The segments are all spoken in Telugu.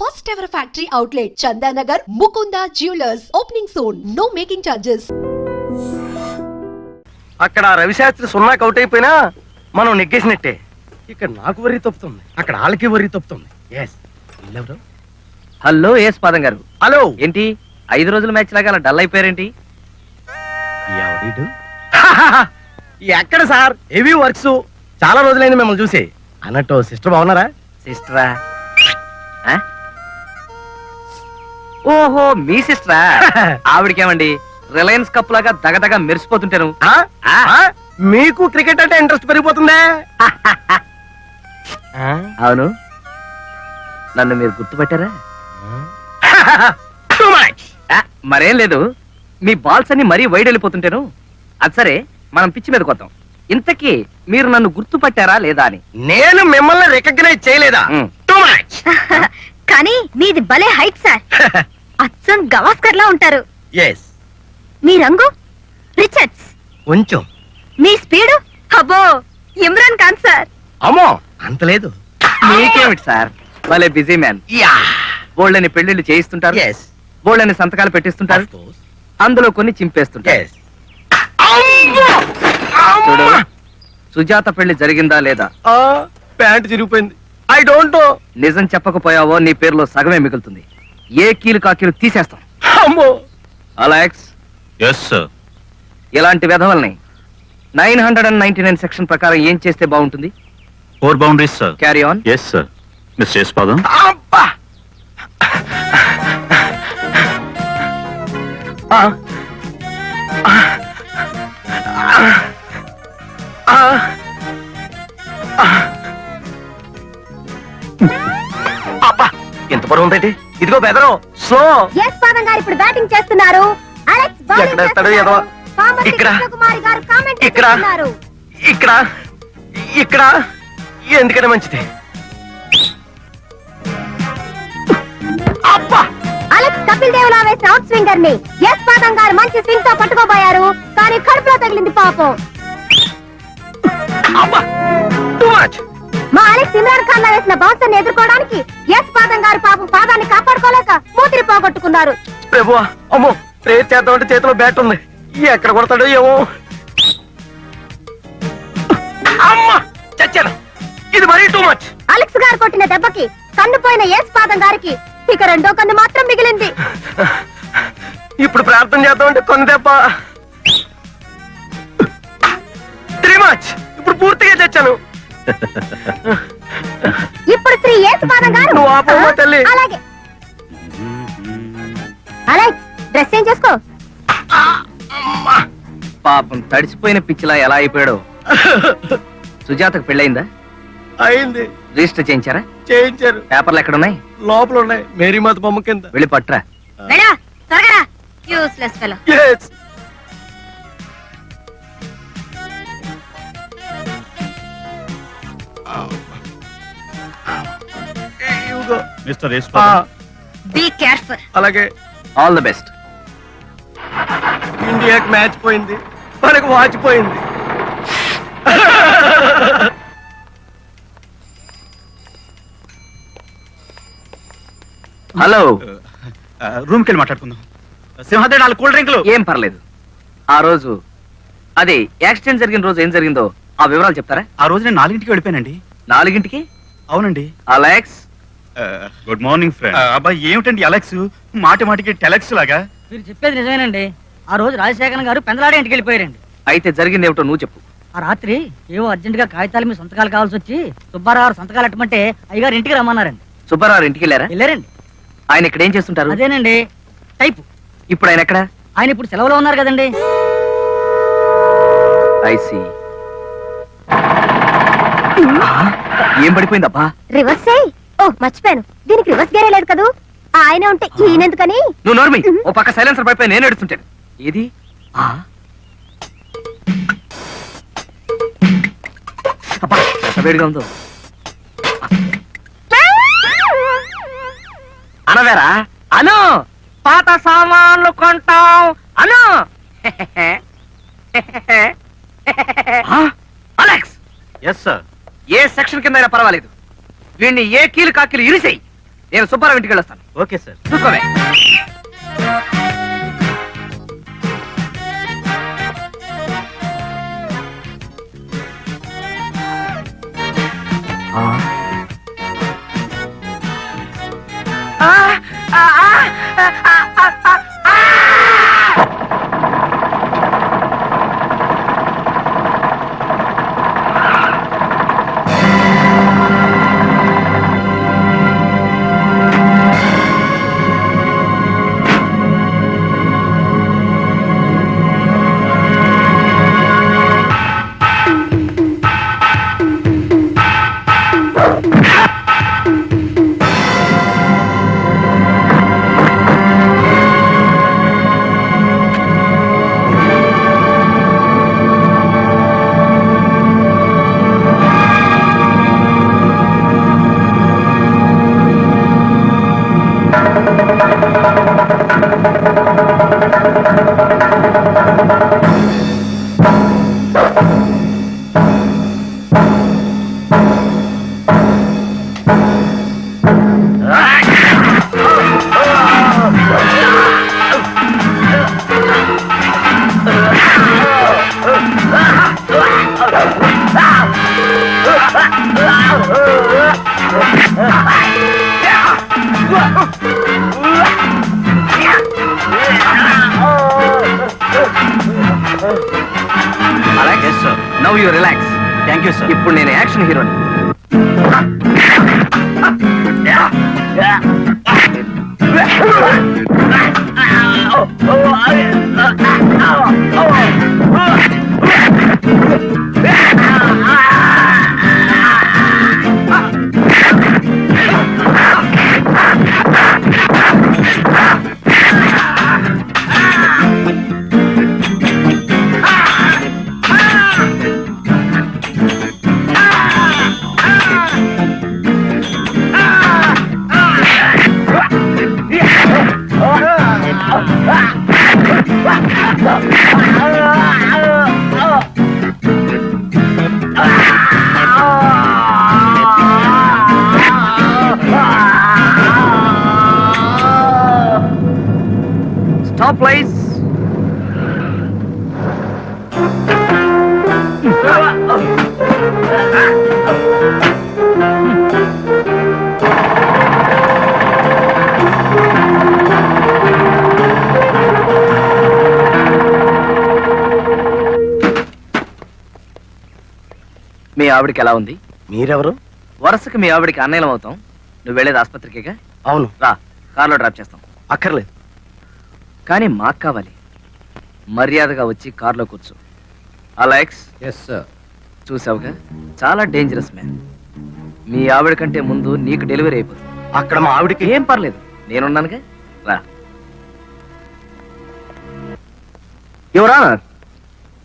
First ever factory outlet, Chandanagar, Mukunda Jewelers. Opening soon. No making charges. అక్కడ రవిశాస్త్రి సున్నా కౌట్ అయిపోయినా మనం నెగ్గేసినట్టే. ఇక్కడ నాకు వరి తప్పుతుంది. అక్కడ వాళ్ళకి వరి తప్పుతుంది. ఎస్ వీళ్ళెవరు? హలో ఏస్ పాదం గారు. హలో. ఏంటి? ఐదు రోజుల మ్యాచ్ లాగా అలా డల్ అయిపోయారేంటి? ఎవడీడు ఎక్కడ సార్? Heavy works. చాలా రోజులైంది మిమ్మల్ని చూసి. అన్నట్టు సిస్టర్ బాగున్నారా? సిస్టరా? ఆ? ఓహో మీ సిస్టరా? ఆవిడకేమండి? రిలయన్స్ కప్ లాగా దగదగ మెరిసిపోతుంటాను. ఆ? ఆ? మీకు క్రికెట్ అంటే ఇంట్రెస్ట్ పెరిగిపోతుందే? ఆ? అవును. నన్ను మీరు గుర్తుపట్టారా? మరేం లేదు. మీ బాల్స్ అన్ని మరీ వైడ్ వెళ్ళిపోతుంటాను. అది సరే మనం పిచ్చి మీద కొద్దాం ఇంతకీ మీరు నన్ను గుర్తుపట్టారా లేదా అని? నేను మిమ్మల్ని రికగ్నైజ్ చేయలేదా? మ్. టూ మచ్ కానీ మీది భలే హైట్ సార్. అచ్చం గవాస్కర్ లా ఉంటారు. ఎస్ మీ రంగు? రిచర్డ్స్. కొంచెం మీ స్పీడు? అబ్బో ఇమ్రాన్ ఖాన్ సార్. అమ్మో అంత లేదు. మీకేమిటి సార్? భలే బిజీ మ్యాన్. యా. బోళ్ళని పెళ్ళిళ్ళు చేయిస్తుంటారు. ఎస్ బోళ్ళని సంతకాలు పెట్టిస్తుంటారు. అందులో కొన్ని చింపేస్తుంటారు. ఎస్ చూడు సుజాత పెళ్ళి జరిగిందా లేదా? ప్యాంట్ చిరిగిపోయింది. I don't know. నిజం చెప్పకపోయావో నీ పేరులో సగమే మిగులుతుంది. ఏ కీలు కాకీలు తీసేస్తాం. అమ్మో! అలాక్స్? ఎస్ సార్ ఇలాంటి వెధవల్ని nine hundred and ninety nine section ప్రకారం ఏం చేస్తే బాగుంటుంది? Four boundaries sir carry on yes sir mister Yashpadam అబ్బా! ఆ. ఆ. ఆ. ఆ. ఎంత పొడవు ఉందండి? ఇదిగో బెదరం స్లో. ఎస్ పాదం గారు ఇప్పుడు బ్యాటింగ్ చేస్తున్నారు. అలెక్స్ ఎక్కడ వేస్తాడు? కామర్తి ఇక్కడ. కృష్ణకుమారి గారు కామెంట్ ఇక్కడ. ఇక్కడ. ఇక్కడ. ఎందుకనే మంచిది? అబ్బా! అలెక్స్ కపిల్ దేవ్ లా వేసిన అవుట్ స్వింగర్ని ఎస్ పాదం గారు మంచి స్వింగ్తో పట్టుకోబోయారు. కానీ కడుపులో తగిలింది పాపం. అబ్బా! టూ మచ్ మా అలెక్స్ ఇమ్రాన్ ఖాన్ లా వేసిన బౌన్సర్ ఎదుర్కోవడానికి ఎస్ పాదం గారు పాపం పాదాన్ని కాపాడుకోలేక మూతిరి పోగొట్టుకున్నారు. ప్రభువా అమ్మో ప్రేర్ చేద్దామంటే చేతిలో బ్యాట్ ఉంది. ఎక్కడ కొడతాడో ఏమో. అమ్మా చచ్చాను. ఇది మరీ టూ మచ్ అలెక్స్ గారు కొట్టిన దెబ్బకి కన్ను పోయిన ఎస్ పాదం గారికి ఇక రెండో కన్ను మాత్రం మిగిలింది. ఇప్పుడు ప్రార్థన చేద్దామంటే కొన్ని దెబ్బ. త్రీ మచ్ ఇప్పుడు పూర్తిగా చచ్చాను. ఇప్పుడు శ్రీ గారు నువ్వు ఆపమ్మా తల్లి. అలాగే. డ్రెస్ చేంజ్ చేసుకో. అమ్మా. పాపం తడిసిపోయిన పిచ్చిలా ఎలా అయిపోయాడో. సుజాతకు పెళ్ళయిందా? అయింది. రిజిస్టర్ చేయించారా? చేయించారు. పేపర్లు ఎక్కడున్నాయి? లోపల ఉన్నాయి మేరీమాత బొమ్మ కింద. వెళ్ళి త్వరగా యూస్లెస్ ఫెలో Yes. ఇదిగో. మిస్టర్ బీ కేర్ఫుల్ అలాగే. ఆల్ ది బెస్ట్ ఇండియాకి మ్యాచ్ పోయింది. మనకు వాచ్ పోయింది. హలో రూమ్కి వెళ్ళి మాట్లాడుకుందాం. సింహాద్రి నాలుగు కూల్ డ్రింకులు. ఏం పర్లేదు. ఆ రోజు అదే యాక్సిడెంట్ జరిగిన రోజు ఏం జరిగిందో ఆ వివరాలు చెప్తారా? ఆ రోజు నేను నాలుగింటికి వెళ్ళిపోయానండి. నాలుగింటికి? అవునండి. అలెక్స్ గుడ్ మార్నింగ్ ఫ్రెండ్ అబ్బాయి ఏమిటండి అలెక్స్? మాటి మాటికి టెలెక్స్ లాగా? మీరు చెప్పేది నిజమేనండి. ఆ రోజు రాజశేఖరన్ గారు పెందలాడే ఇంటికి వెళ్ళిపోయారండి. అయితే జరిగింది ఏమిటో నువ్వు చెప్పు. ఆ రాత్రి ఏవో అర్జెంట్గా కాగితాల మీద సంతకాలు కావాల్సి వచ్చి సుబ్బారావు సంతకాలు ఎట్టమంటే అయ్యగారు ఇంటికి రమ్మన్నారండి. సుబ్బారావు ఇంటికి వెళ్ళారా? వెళ్ళారండి. ఆయన ఇక్కడ ఏం చేస్తుంటారు? అదేనండి టైప్. ఇప్పుడు ఆయన ఎక్కడ? ఆయన ఇప్పుడు సెలవులో ఉన్నారు కదండి. ఐసి ఏం పడిపోయిందబ్బా? రివర్స్? చేయి ఓ మర్చిపోయాను. దీనికి రివర్స్ గేరే లేదు కదూ? ఆయన ఉంటే ఈయనెందుకని? నువ్వు నోర్మి ఓ పక్క సైలెన్సర్ పడిపోయి నేను ఎడుతుంటాను ఏది? ఆ? అబ్బా, ఎంత వేడిగా ఉందో. అనవేరా? అను పాత సామాన్లు కొంటాం. అను? అలెక్స్! ఎస్ సార్ ఏ సెక్షన్ కింద అయినా పర్వాలేదు. వీడిని ఏ కీలు కాకీలు ఇరిసేయి. నేను సుబ్బారావు ఇంటికి వెళ్ళొస్తాను. Okay sir. చూసుకోవే అలాగే sir now you relax thank you sir ఇప్పుడు నేను యాక్షన్ హీరోని. Yeah. ఆవిడకి ఎలా ఉంది? మీరెవరు? వరుసకి మీ ఆవిడకి అన్నయ్యం అవుతాం. నువ్వు వెళ్ళేది ఆసుపత్రికేగా? అవును. రా కార్లో డ్రాప్ చేస్తాం. అక్కర్లేదు. కానీ మాకు కావాలి. మర్యాదగా వచ్చి కార్లో కూర్చో. అలెక్స్ ఎస్ సార్ చూసావుగా? చాలా డేంజరస్ మ్యాన్ మీ ఆవిడ కంటే ముందు నీకు డెలివరీ అయిపోతుంది. అక్కడ మా ఆవిడకి? ఏం పర్లేదు. నేనున్నానుగా? రా. యువరా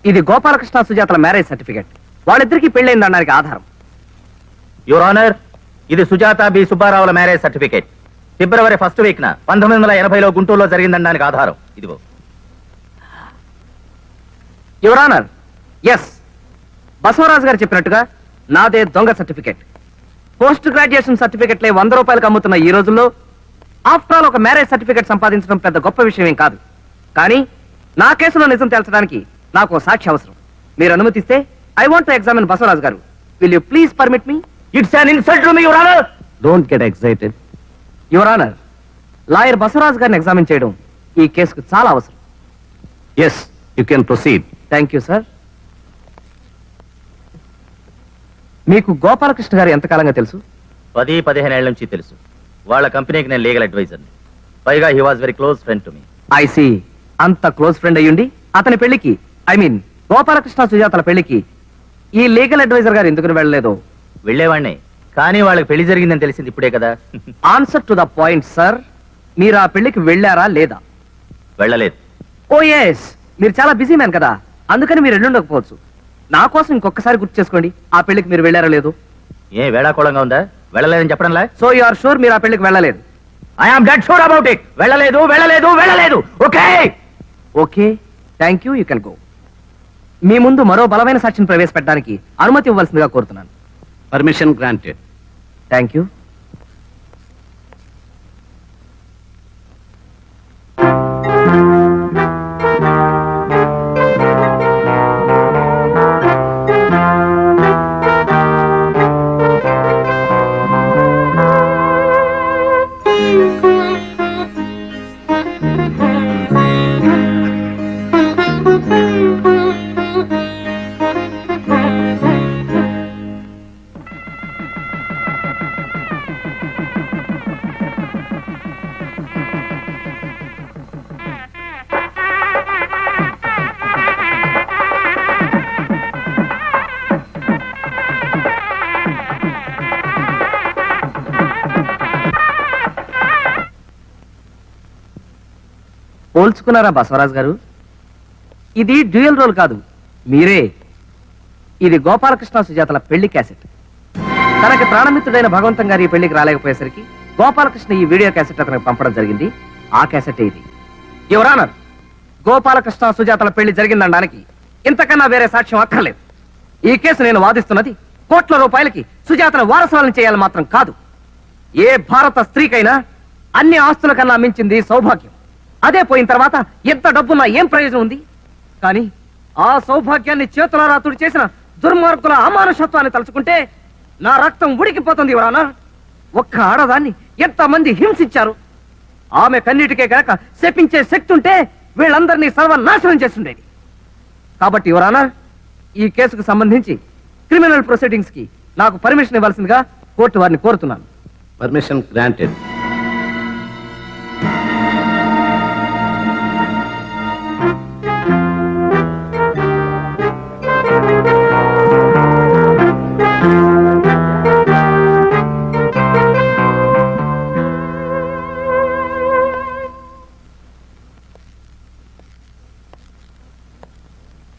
ఇది గోపాలకృష్ణ సుజాతల మ్యారేజ్ సర్టిఫికెట్ వాళ్ళిద్దరికి పెళ్ళైంది అనడానికి ఆధారం. యువర్ ఆనర్ ఇది Sujatha B. సుబ్బారావుల marriage certificate. February first week న పంతొమ్మిది వందల ఎనభైలో గుంటూరులో జరిగిందనడానికి ఆధారం. ఇదిగో. యువర్ ఆనర్ ఎస్ బసవరాజు గారు చెప్పినట్టుగా నాదే దొంగ సర్టిఫికెట్. పోస్ట్ గ్రాడ్యుయేషన్ సర్టిఫికెట్లే వంద రూపాయలకు అమ్ముతున్న ఈ రోజుల్లో ఆఫ్టర్ ఆల్ ఒక మ్యారేజ్ సర్టిఫికెట్ సంపాదించడం పెద్ద గొప్ప విషయం ఏం కాదు. కానీ నా కేసులో నిజం తేల్చడానికి నాకు సాక్షి అవసరం. మీరు అనుమతిస్తే I want to examine Basavaraju garu will you please permit me it's an insult to me your honour don't get excited your honour lawyer Basavaraju గారిని ఎగ్జామిన్ చేయడం ఈ కేసుకు చాలా అవసరం. Yes you can proceed thank you sir మీకు గోపాలకృష్ణ గారు ఎంతకాలంగా తెలుసు? పది పదిహేను ఏళ్ళ నుంచి తెలుసు. వాళ్ళ కంపెనీకి నేను లీగల్ అడ్వైజర్ పైగా he was very close friend to me I see అంత క్లోజ్ ఫ్రెండ్ అయ్యుండి అతని పెళ్ళికి ఐ మీన్ గోపాలకృష్ణ సుజాతల పెళ్ళికి ఈ లీగల్ అడ్వైజర్ గారు ఎందుకు వెళ్ళలేదు? వెళ్ళేవాడిని కానీ వాళ్ళకి పెళ్ళి జరిగిందని తెలిసింది ఇప్పుడే కదా. Answer to the point sir మీరు ఆ పెళ్ళికి వెళ్ళారా లేదా? వెళ్ళలేదు. ఓ ఎస్ మీరు చాలా బిజీ మ్యాన్ కదా. అందుకని మీరు వెళ్ళుండకపోవచ్చు. నా కోసం ఇంకొకసారి గుర్తు చేసుకోండి. ఆ పెళ్ళికి మీరు వెళ్ళారా లేదు? ఏ వేళాకోళంగా ఉందా? వెళ్ళలేదని చెప్పడంలా? సో యు ఆర్ షూర్ మీరు ఆ పెళ్ళికి వెళ్ళలేదు? I'm dead sure about it వెళ్ళలేదు వెళ్ళలేదు వెళ్ళలేదు. Okay okay thank you you can go మీ ముందు మరో బలమైన సాక్షిని ప్రవేశపెట్టడానికి అనుమతి ఇవ్వాల్సిందిగా కోరుతున్నాను. పర్మిషన్ గ్రాంటెడ్ థ్యాంక్ యూ పోల్చుకున్నారా బసవరాజ్ గారు? ఇది డ్యూయల్ రోల్ కాదు మీరే. ఇది గోపాలకృష్ణ సుజాతల పెళ్ళి క్యాసెట్. తనకి ప్రాణమిత్రుడైన భగవంతం గారి ఈ పెళ్ళికి రాలేకపోయేసరికి గోపాలకృష్ణ ఈ వీడియో క్యాసెట్ అతనికి పంపడం జరిగింది. ఆ క్యాసెట్ ఇది యువరానర్ గోపాలకృష్ణ సుజాతల పెళ్ళి జరిగిందనడానికి ఇంతకన్నా వేరే సాక్ష్యం అక్కర్లేదు. ఈ కేసు నేను వాదిస్తున్నది కోట్ల రూపాయలకి సుజాతను వారసులను చేయాలని మాత్రం కాదు. ఏ భారత స్త్రీకైనా అన్ని ఆస్తుల కన్నా మించింది సౌభాగ్యం. అదే పోయిన తర్వాత ఎంత డబ్బున్నా ఏం ప్రయోజనం ఉంది? కానీ ఆ సౌభాగ్యాన్ని చేతులారా తుడి చేసిన దుర్మార్గుల అమానుషత్వాన్ని తలుచుకుంటే నా రక్తం ఉడికిపోతుంది ఎవరానా ఒక్క ఆడదాన్ని ఎంతమంది హింసించారు? ఆమె కన్నిటికే గనక శపించే శక్తి ఉంటే వీళ్ళందరినీ సర్వనాశనం చేస్తుండేది. కాబట్టి ఇవరానా ఈ కేసుకు సంబంధించి క్రిమినల్ ప్రొసీడింగ్స్కి నాకు పర్మిషన్ ఇవ్వాల్సిందిగా కోర్టు వారిని కోరుతున్నాను. Permission granted.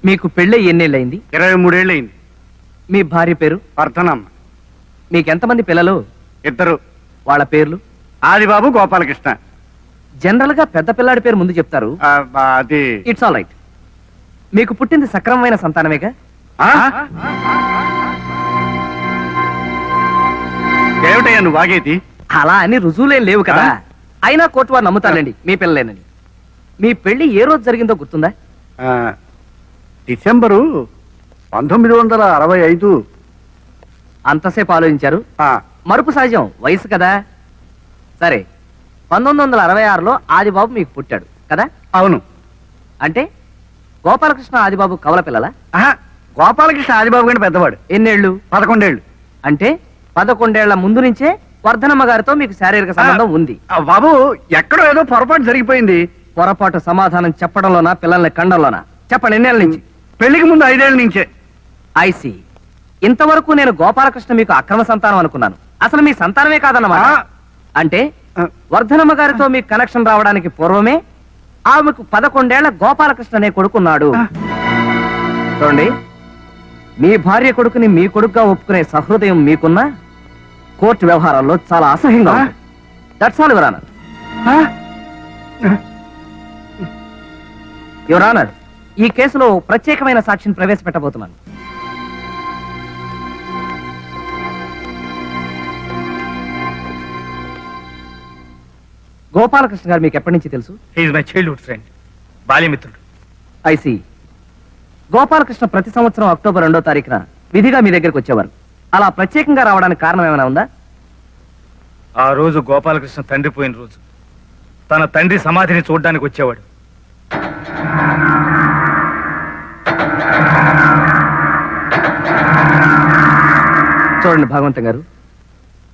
మీకు పెళ్ళి ఎన్నేళ్ళయింది? ఇరవై మూడేళ్ళయింది. మీ భార్య పేరు? వర్ధనమ్మ మీకెంతమంది పిల్లలు? ఇద్దరు. వాళ్ళ పేర్లు? ఆదిబాబు గోపాలకృష్ణ. జనరల్గా పెద్ద పిల్లాడి పేరు ముందు చెప్తారు. ఆ, అది ఇట్స్ ఆల్ రైట్ మీకు పుట్టింది సక్రమమైన సంతానమేగా? ఆ? ఏమిటయ్యా నువ్వు వాగేది అలా అని రుజువులేం లేవు కదా. ఆ? అయినా కోర్టు వారు నమ్ముతారండి మీ పిల్లలేనని మీ పెళ్ళి ఏ రోజు జరిగిందో గుర్తుందా? ఆ, డిసెంబరు పంతొమ్మిది వందల అరవై ఐదు. అంతసేపు ఆలోచించారు? ఆ, మరుపు సహజం వయసు కదా? సరే పంతొమ్మిది వందల అరవై ఆరులో ఆదిబాబు మీకు పుట్టాడు కదా? అవును. అంటే గోపాలకృష్ణ ఆదిబాబు కవల పిల్లల? ఆహా, గోపాలకృష్ణ ఆదిబాబు కంటే పెద్దవాడు. ఎన్నేళ్ళు? పదకొండేళ్ళు. అంటే పదకొండేళ్ళ ముందు నుంచే వర్ధనమ్మ గారితో మీకు శారీరక సంబంధం ఉంది. ఆ, బాబు ఎక్కడో ఏదో పొరపాటు జరిగిపోయింది. పొరపాటు సమాధానం చెప్పడంలోనా పిల్లల్ని కండంలోనా? చెప్పండి ఎన్నేళ్ళ నుంచి? పెళ్ళికి ముందు ఐదేళ్ళ నుంచే ఐసి ఇంతవరకు నేను గోపాలకృష్ణ మీకు అక్రమ సంతానం అనుకున్నాను అసలు మీ సంతానమే కాదన్నమాట ఆ. అంటే. వర్ధనమ్మ గారితో మీకు కనెక్షన్ రావడానికి పూర్వమే ఆమెకు పదకొండేళ్ళ గోపాలకృష్ణ అనే కొడుకున్నాడు. చూడండి మీ భార్య కొడుకుని మీ కొడుకుగా ఒప్పుకునే సహృదయం మీకున్నా కోర్టు వ్యవహారాల్లో చాలా అసహ్యంగా. దట్స్ ఆల్ యువర్ ఆనర్ ఆ? యువర్ ఆనర్ ఈ కేసులో ప్రత్యేకమైన సాక్షిని ప్రవేశపెట్టబోతున్నాను. గోపాలకృష్ణ గారు మీకు ఎప్పటి నుంచి తెలుసు? మై చైల్డ్హుడ్ ఫ్రెండ్ బాల్యమిత్రుడు. ఐసి గోపాలకృష్ణ ప్రతి సంవత్సరం అక్టోబర్ రెండో తారీఖున విధిగా మీ దగ్గరకు వచ్చేవారు. అలా ప్రత్యేకంగా రావడానికి కారణం ఏమైనా ఉందా? ఆ రోజు గోపాలకృష్ణ తండ్రి పోయిన రోజు. తన తండ్రి సమాధిని చూడడానికి వచ్చేవాడు. చూడండి భాగవంతం గారు.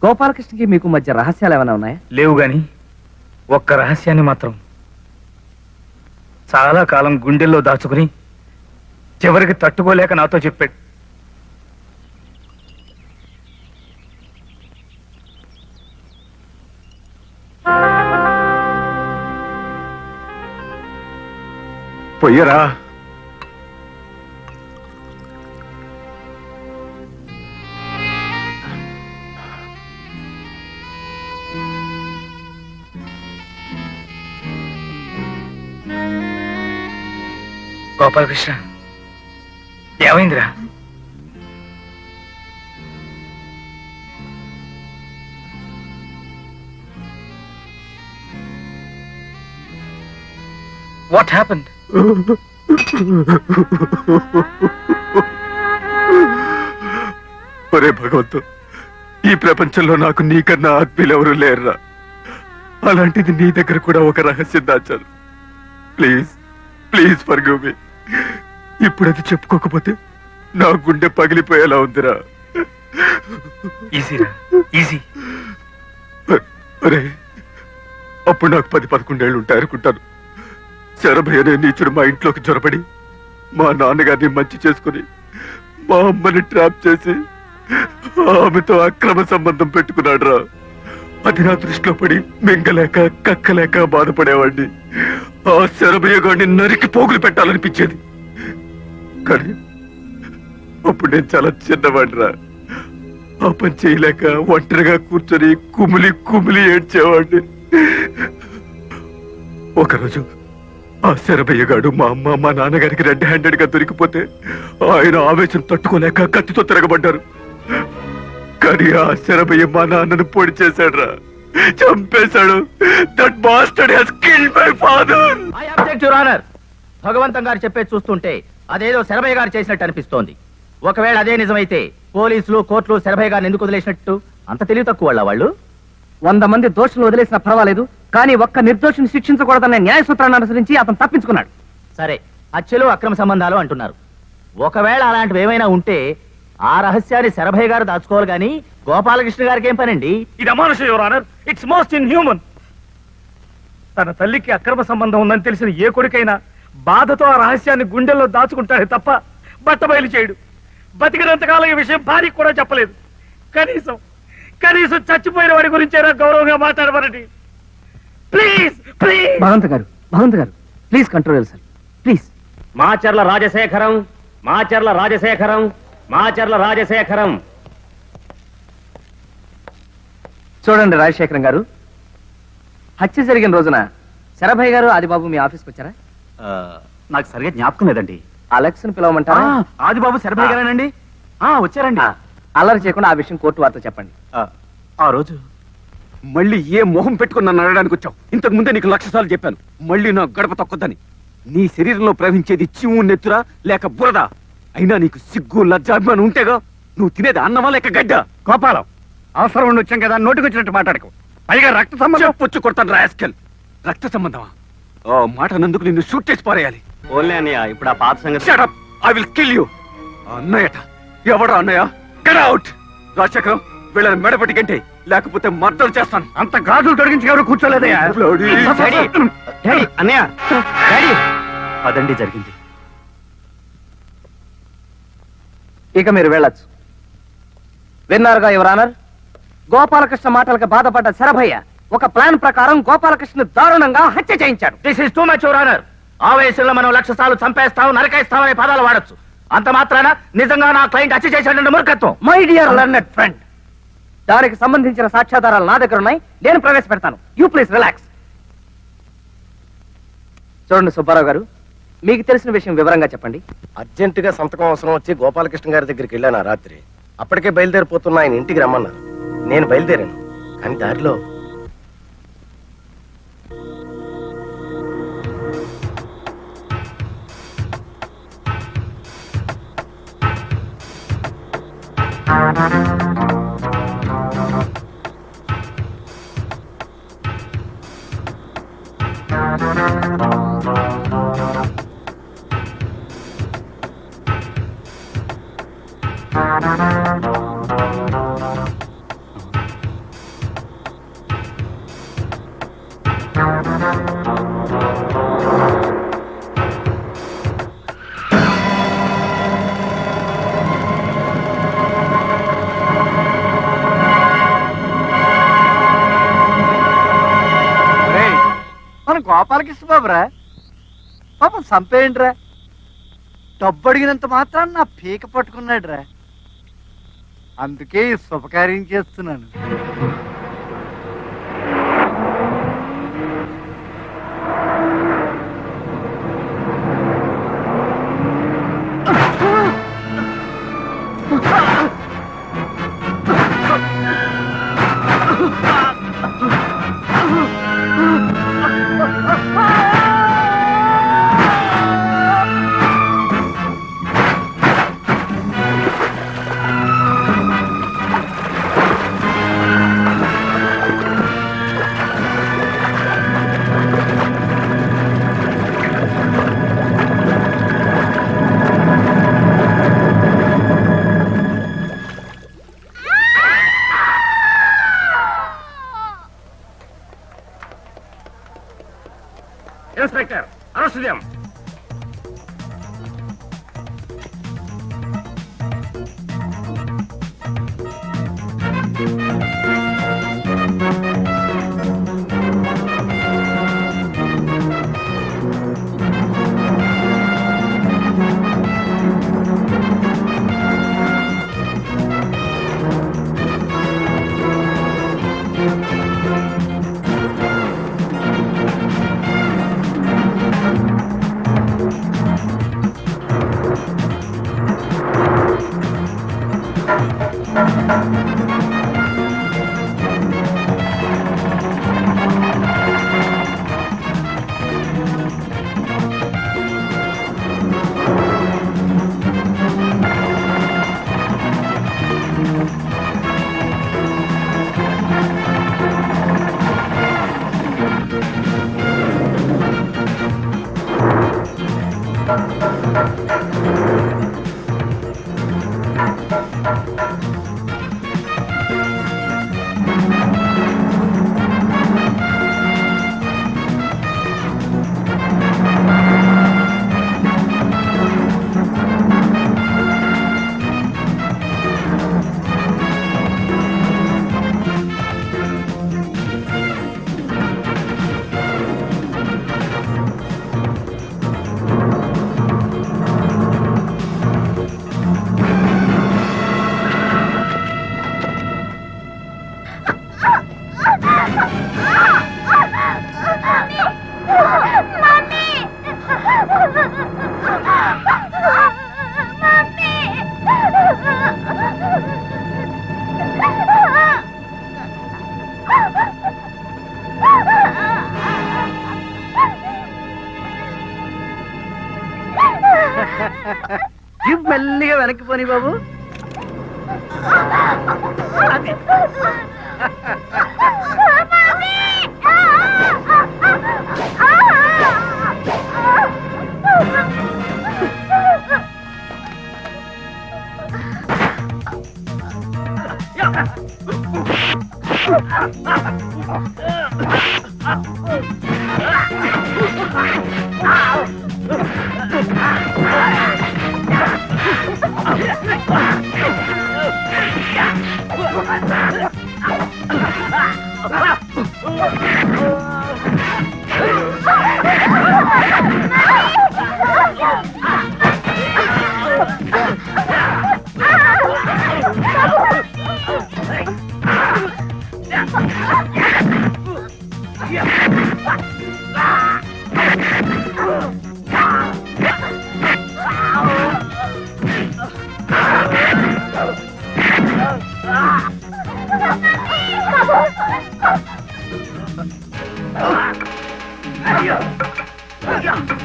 గోపాలకృష్ణకి మీకు మధ్య రహస్యాలు ఏమైనా ఉన్నాయా? లేవు గాని ఒక్క రహస్యాన్ని మాత్రం. చాలా కాలం గుండెల్లో దాచుకుని చివరికి తట్టుకోలేక నాతో చెప్పాడు. పొయ్యరా. గోపాలకృష్ణ ఏమైందిరా? వాట్ హ్యాపెండ్ ఒరే భగవంతు ఈ ప్రపంచంలో నాకు నీకన్నా ఆత్మీయులెవరూ లేరురా. అలాంటిది నీ దగ్గర కూడా ఒక రహస్యం దాచాను. ప్లీజ్ ప్లీజ్ ఫర్గివ్ మీ ఇప్పుడు అది చెప్పుకోకపోతే నా గుండె పగిలిపోయేలా ఉందిరా. ఈజీరా ఈజీ. ఒరే అప్పుడు నాకు పది పదకొండేళ్ళు ఉంటాయి అనుకుంటాను. శరభయ్య అనే నీచుడు మా ఇంట్లోకి జొరబడి మా నాన్నగారిని మంచి చేసుకుని మా అమ్మని ట్రాప్ చేసి ఆమెతో అక్రమ సంబంధం పెట్టుకున్నాడు రా అది నా దృష్టిలో పడి మింగలేక కక్కలేక బాధపడేవాడిని. ఆ శరభయ్య గారిని నరికి పోగులు పెట్టాలనిపించేది. కానీ అప్పుడు నేను చాలా చిన్నవాడిరా. ఆ పని చేయలేక ఒంటరిగా కూర్చొని కుమిలి కుమిలి ఏడ్చేవాడిని. ఒకరోజు ఆ శరభయ్యగాడు మా అమ్మ మా నాన్నగారికి రెడ్ హ్యాండెడ్గా దొరికిపోతే ఆయన ఆవేశం తట్టుకోలేక కత్తితో తిరగబడ్డారు. కానీ ఆ శరభయ్య మా నాన్నను పొడి చేశాడు చంపేశాడు. That bastard has killed my father I object your honour Bhagavantam garu చెప్పేది చూస్తుంటే అదేదో శరభయ్య గారు చేసినట్టు అనిపిస్తోంది. ఒకవేళ అదే నిజమైతే పోలీసులు కోర్టులు శరభయ్య గారిని ఎందుకు వదిలేసినట్టు? అంత తెలివి తక్కువ వాళ్ళ వాళ్ళు? వంద మంది దోషులు వదిలేసినా పర్వాలేదు కానీ ఒక్క నిర్దోషిని శిక్షించకూడదనే న్యాయ సూత్రాన్ని అనుసరించి అతను తప్పించుకున్నాడు. సరే హత్యలు అక్రమ సంబంధాలు అంటున్నారు. ఒకవేళ అలాంటివి ఏమైనా ఉంటే ఆ రహస్యాన్ని శరభయ్య గారు దాచుకోవాలి గాని గోపాలకృష్ణ గారికి ఏం పనండి? ఇది అమానుష your honour. It's most inhuman తన తల్లికి అక్రమ సంబంధం ఉందని తెలిసిన ఏ కొడుకైనా బాధతో ఆ రహస్యాన్ని గుండెల్లో దాచుకుంటాడే తప్ప బట్టబయలు చేయడు. బతికినంతకాలం ఈ విషయం భార్యకు కూడా చెప్పలేదు. కనీసం కనీసం చచ్చిపోయిన వాడి గురించైనా గౌరవంగా మాట్లాడమనండి. Please please Bhagavant garu Bhagavant garu please control sir please Macherla Rajasekharam Macherla Rajasekharam. Macherla Rajasekharam. చూడండి రాజశేఖరం గారు హత్య జరిగిన రోజున శరభయ్య గారు ఆదిబాబు మీ ఆఫీస్కి వచ్చారా? నాకు సరిగా జ్ఞాపకం లేదండి. అలెక్స్ పిలవమంటారా? ఆదిబాబు శరభయ్య గారేనండి? ఆ, వచ్చారండి. అల్లరి చేయకుండా ఆ విషయం కోర్టు వారితో చెప్పండి. ఆ, రోజు మళ్ళీ ఏ మొహం పెట్టుకుని నన్ను అడగడానికి వచ్చావు? ఇంతకు ముందే నీకు లక్ష సార్లు చెప్పాను. మళ్ళీ నా గడప తొక్కొద్దని. నీ శరీరంలో ప్రవహించేది చివు నెత్తురా లేక బురద? అయినా నీకు సిగ్గు లజ్జాభిమానం ఉంటేగా నువ్వు తినేది అన్నమా లేక గడ్డ? గోపాలం అవసరం ఉండి వచ్చాం కదా నోటికి వచ్చినట్టు మాట్లాడకు. పైగా రక్త సంబంధం చెప్పొచ్చు కొడతాను రాయస్కెల్ రక్త సంబంధమా? ఆ మాట నందుకు నిన్ను షూట్ చేసి పారేయాలి. ఓన్లీ అన్నయ్య ఇప్పుడు ఆ పాత సంగతి! I will kill you! అన్నయ్యట. ఎవడా అన్నయ్య? గెట్ అవుట్ రాజశేఖరం వీళ్ళని మెడపట్టి కంటే లేకపోతే మర్డర్ చేస్తాను. అంత గాజులు తొలగించి ఎవరు కూర్చోలేదయ్యా? అన్నయ్య. అదండి జరిగింది. ఇక మీరు వెళ్ళొచ్చు. విన్నారుగా యువరానర్ గోపాలకృష్ణ మాటలకు బాధపడ్డ శరభయ్య ఒక ప్లాన్ ప్రకారం గోపాలకృష్ణ దారుణంగా హత్య చేయించాడు. This is too much honour. ఆవేశంలో మనం లక్ష సార్లు చంపేస్తాం నరకేస్తాం అనే పదాలు వాడొచ్చు. అంత మాత్రాన నిజంగా నా క్లయింట్ హత్య చేశాడంటే మూర్ఖత్వం. మై డియర్ లర్నెడ్ ఫ్రెండ్ దానికి సంబంధించిన సాక్ష్యాధారాలు నా దగ్గర ఉన్నాయి. నేను ప్రవేశపెడతాను. యూ ప్లీజ్ రిలాక్స్ చూడండి సుబ్బారావు గారు మీకు తెలిసిన విషయం వివరంగా చెప్పండి. అర్జెంటుగా సంతకం అవసరం వచ్చి గోపాలకృష్ణ గారి దగ్గరికి వెళ్ళాను ఆ రాత్రి. అప్పటికే బయలుదేరిపోతున్న ఆయన ఇంటికి రమ్మన్నారు. నేను బయలుదేరాను. కానీ దారిలో బాబురా పాపం చంపేయండిరా. డబ్బు అడిగినంత మాత్రం నా పీక పట్టుకున్నాడురా. అందుకే ఈ శుభకార్యం చేస్తున్నాను. Инспектор, арш идем. Ah! Ah!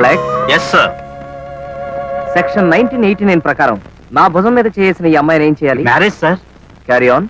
Alex? Yes sir section nineteen eighty nine ప్రకారం నా భుజం మీద చేసిన ఈ అమ్మాయిని ఏం చేయాలి? Marriage sir carry on